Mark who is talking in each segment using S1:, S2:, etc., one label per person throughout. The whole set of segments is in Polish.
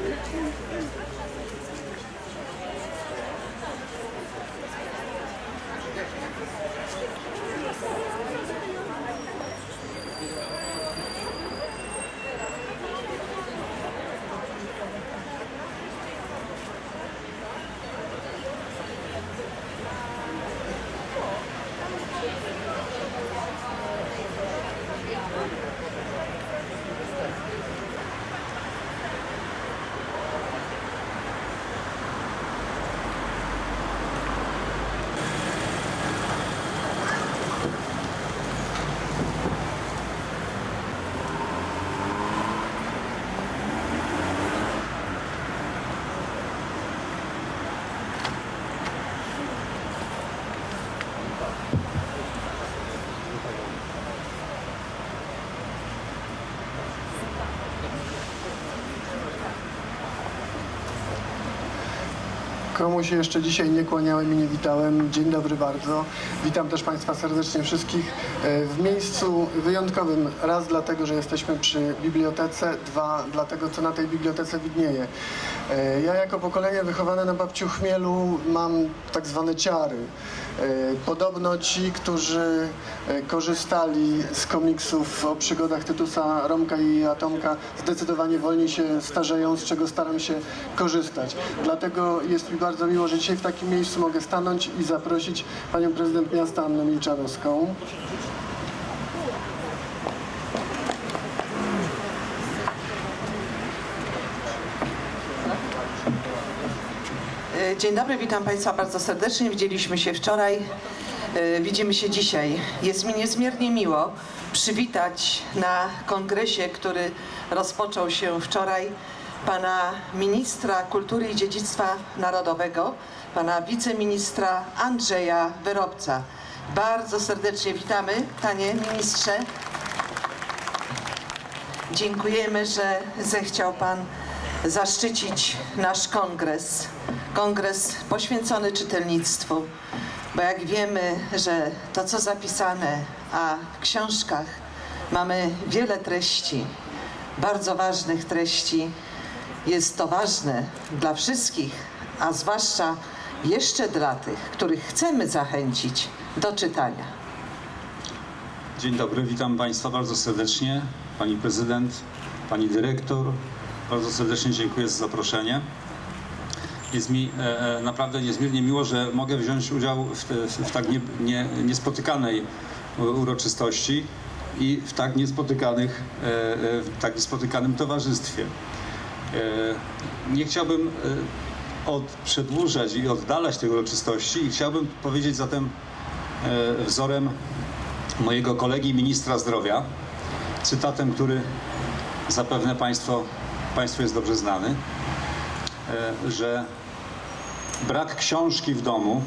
S1: Thank you. Komu się jeszcze dzisiaj nie kłaniałem i nie witałem, dzień dobry bardzo. Witam też Państwa serdecznie wszystkich e, w miejscu wyjątkowym. Raz dlatego, że jesteśmy przy bibliotece, dwa dlatego, co na tej bibliotece widnieje. E, Ja jako pokolenie wychowane na babciu Chmielu mam tak zwane ciary. E, Podobno ci, którzy korzystali z komiksów o przygodach Tytusa, Romka i Atomka zdecydowanie wolniej się starzeją, z czego staram się korzystać. Dlatego jest mi bardzo miło, że dzisiaj w takim miejscu mogę stanąć i zaprosić panią prezydent miasta Annę Milczarowską.
S2: E, Dzień dobry, witam Państwa bardzo serdecznie. Widzieliśmy się wczoraj, e, widzimy się dzisiaj. Jest mi niezmiernie miło przywitać na kongresie, który rozpoczął się wczoraj, pana ministra kultury i dziedzictwa narodowego, pana wiceministra Andrzeja Wyrobca. Bardzo serdecznie witamy, panie ministrze. Dziękujemy, że zechciał Pan zaszczycić nasz kongres. Kongres poświęcony czytelnictwu, bo jak wiemy, że to co zapisane, a w książkach mamy wiele treści, bardzo ważnych treści, jest to ważne dla wszystkich, a zwłaszcza jeszcze dla tych, których chcemy zachęcić do czytania.
S3: Dzień dobry, witam Państwa bardzo serdecznie. Pani prezydent, pani dyrektor, bardzo serdecznie dziękuję za zaproszenie. Jest mi e, e, naprawdę niezmiernie miło, że mogę wziąć udział w, te, w tak nie, nie, niespotykanej u- uroczystości i w tak niespotykanych, e, e, w tak niespotykanym towarzystwie. E, Nie chciałbym e, od, przedłużać i oddalać tej uroczystości i chciałbym powiedzieć zatem e, wzorem mojego kolegi ministra zdrowia, cytatem, który zapewne Państwo, Państwu jest dobrze znany, że brak książki w domu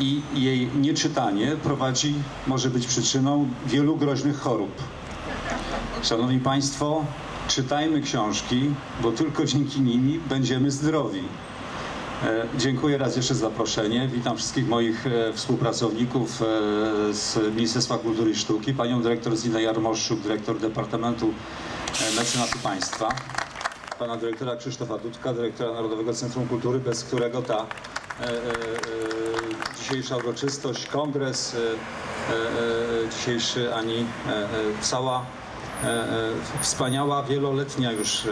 S3: i jej nieczytanie prowadzi, może być przyczyną wielu groźnych chorób. Szanowni Państwo, czytajmy książki, bo tylko dzięki nimi będziemy zdrowi. E, Dziękuję raz jeszcze za zaproszenie. Witam wszystkich moich e, współpracowników e, z Ministerstwa Kultury i Sztuki, panią dyrektor Zinę Jarmoszczuk, dyrektor Departamentu Mecenatu Państwa, pana dyrektora Krzysztofa Dudka, dyrektora Narodowego Centrum Kultury, bez którego ta dzisiejsza uroczystość, kongres, dzisiejszy, ani cała wspaniała, wieloletnia już e,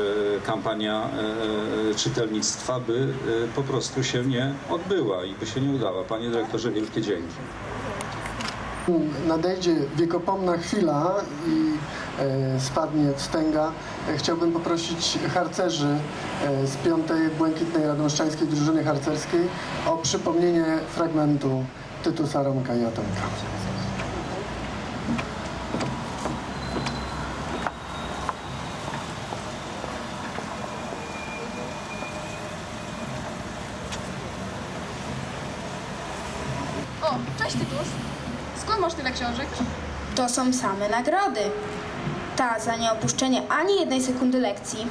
S3: kampania e, e, czytelnictwa by e, po prostu się nie odbyła i by się nie udała. Panie dyrektorze, wielkie dzięki.
S1: Nadejdzie wiekopomna chwila i e, spadnie wstęga. E, chciałbym poprosić harcerzy e, z piątej Błękitnej Radomszczańskiej Drużyny Harcerskiej o przypomnienie fragmentu Tytusa Romka i Atomka.
S4: O, cześć Tytus. Skąd masz tyle książek?
S5: To są same nagrody. Ta za nieopuszczenie ani jednej sekundy lekcji.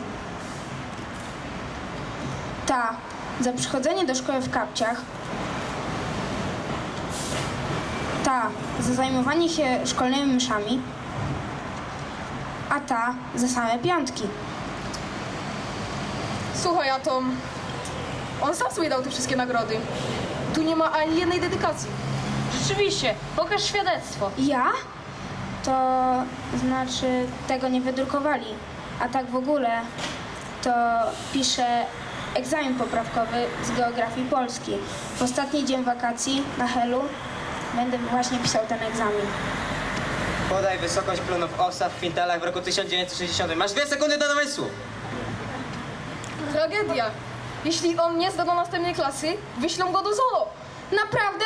S5: Ta za przychodzenie do szkoły w kapciach. Ta za zajmowanie się szkolnymi myszami. A ta za same piątki.
S4: Słuchaj, Atom. On sam sobie dał te wszystkie nagrody. Tu nie ma ani jednej dedykacji.
S6: Rzeczywiście, pokaż świadectwo.
S5: Ja? To znaczy tego nie wydrukowali. A tak w ogóle to piszę egzamin poprawkowy z geografii Polski. W ostatni dzień wakacji na Helu będę właśnie pisał ten egzamin.
S7: Podaj wysokość plonów osa w kwintalach w roku 1960. Masz dwie sekundy do namysłu.
S4: Tragedia. Jeśli on nie zda do następnej klasy, wyślą go do zoo.
S5: Naprawdę?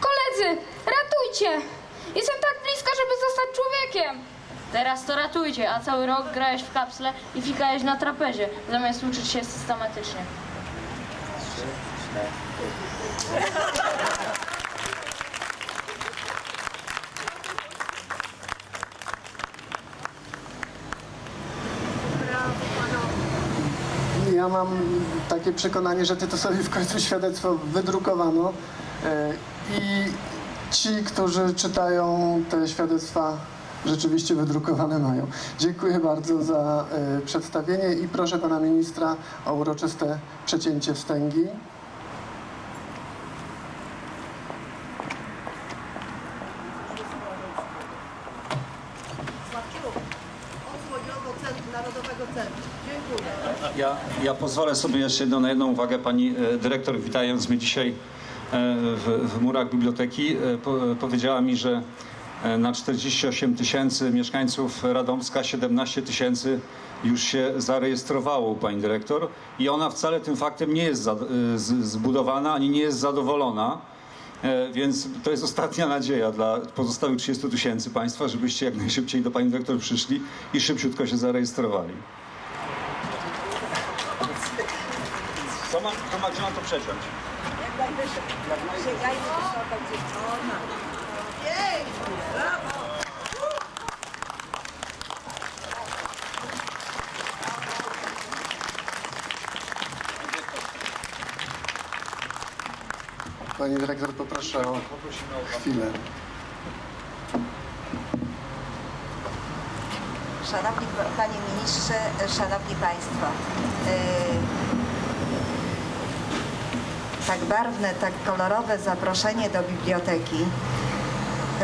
S5: Koledzy, ratujcie! Jestem tak blisko, żeby zostać człowiekiem!
S6: Teraz to ratujcie, a cały rok grałeś w kapsle i fikałeś na trapezie, zamiast uczyć się systematycznie.
S1: Ja mam takie przekonanie, że Tytusowi w końcu świadectwo wydrukowano e, i ci, którzy czytają te świadectwa rzeczywiście wydrukowane mają. Dziękuję bardzo za e, przedstawienie i proszę pana ministra o uroczyste przecięcie wstęgi.
S3: Ja, ja pozwolę sobie jeszcze na jedną uwagę. Pani e, dyrektor, witając mnie dzisiaj w, w murach biblioteki, e, e, powiedziała mi, że e, na 48 tysięcy mieszkańców Radomska 17 tysięcy już się zarejestrowało pani dyrektor i ona wcale tym faktem nie jest e, zbudowana ani nie jest zadowolona. E, Więc to jest ostatnia nadzieja dla pozostałych 30 tysięcy Państwa, żebyście jak najszybciej do Pani Dyrektor przyszli i szybciutko się zarejestrowali. Co ma, to ma gdzie mam to przeciąć?
S1: Pani dyrektor, poproszę o chwilę.
S8: Szanowni Panie Ministrze, Szanowni Państwo. yy, Tak barwne, tak kolorowe zaproszenie do biblioteki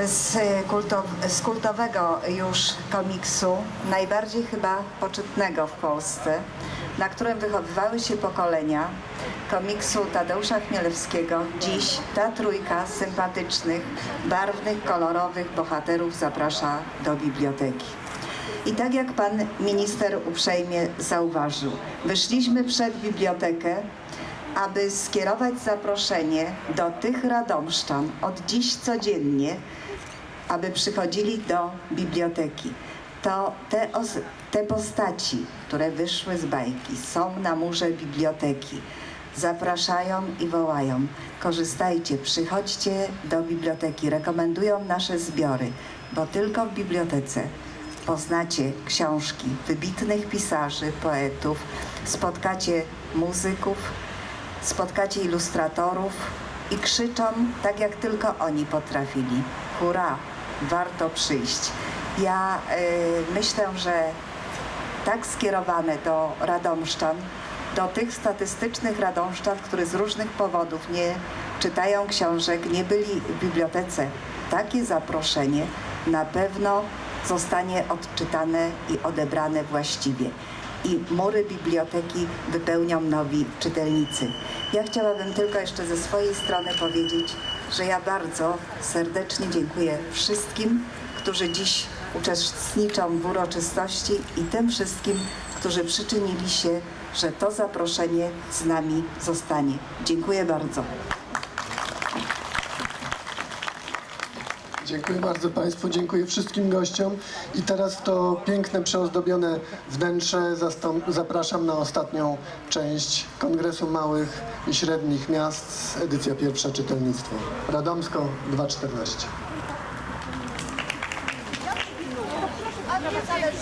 S8: z, kultow, z kultowego już komiksu, najbardziej chyba poczytnego w Polsce, na którym wychowywały się pokolenia, komiksu Tadeusza Chmielewskiego. Dziś ta trójka sympatycznych, barwnych, kolorowych bohaterów zaprasza do biblioteki. I tak jak pan minister uprzejmie zauważył, wyszliśmy przed bibliotekę, aby skierować zaproszenie do tych radomszczan od dziś codziennie, aby przychodzili do biblioteki. To te, te postaci, które wyszły z bajki, są na murze biblioteki. Zapraszają i wołają. Korzystajcie, przychodźcie do biblioteki. Rekomendują nasze zbiory, bo tylko w bibliotece poznacie książki wybitnych pisarzy, poetów, spotkacie muzyków, spotkacie ilustratorów i krzyczą tak, jak tylko oni potrafili. Hurra, warto przyjść. Ja y, myślę, że tak skierowane do radomszczan, do tych statystycznych radomszczan, które z różnych powodów nie czytają książek, nie byli w bibliotece, takie zaproszenie na pewno zostanie odczytane i odebrane właściwie. I mury biblioteki wypełnią nowi czytelnicy. Ja chciałabym tylko jeszcze ze swojej strony powiedzieć, że ja bardzo serdecznie dziękuję wszystkim, którzy dziś uczestniczą w uroczystości i tym wszystkim, którzy przyczynili się, że to zaproszenie z nami zostanie. Dziękuję bardzo.
S1: Dziękuję bardzo Państwu, dziękuję wszystkim gościom i teraz w to piękne, przeozdobione wnętrze zapraszam na ostatnią część Kongresu Małych i Średnich Miast, edycja pierwsza czytelnictwo. Radomsko 214.
S9: A nie zależy.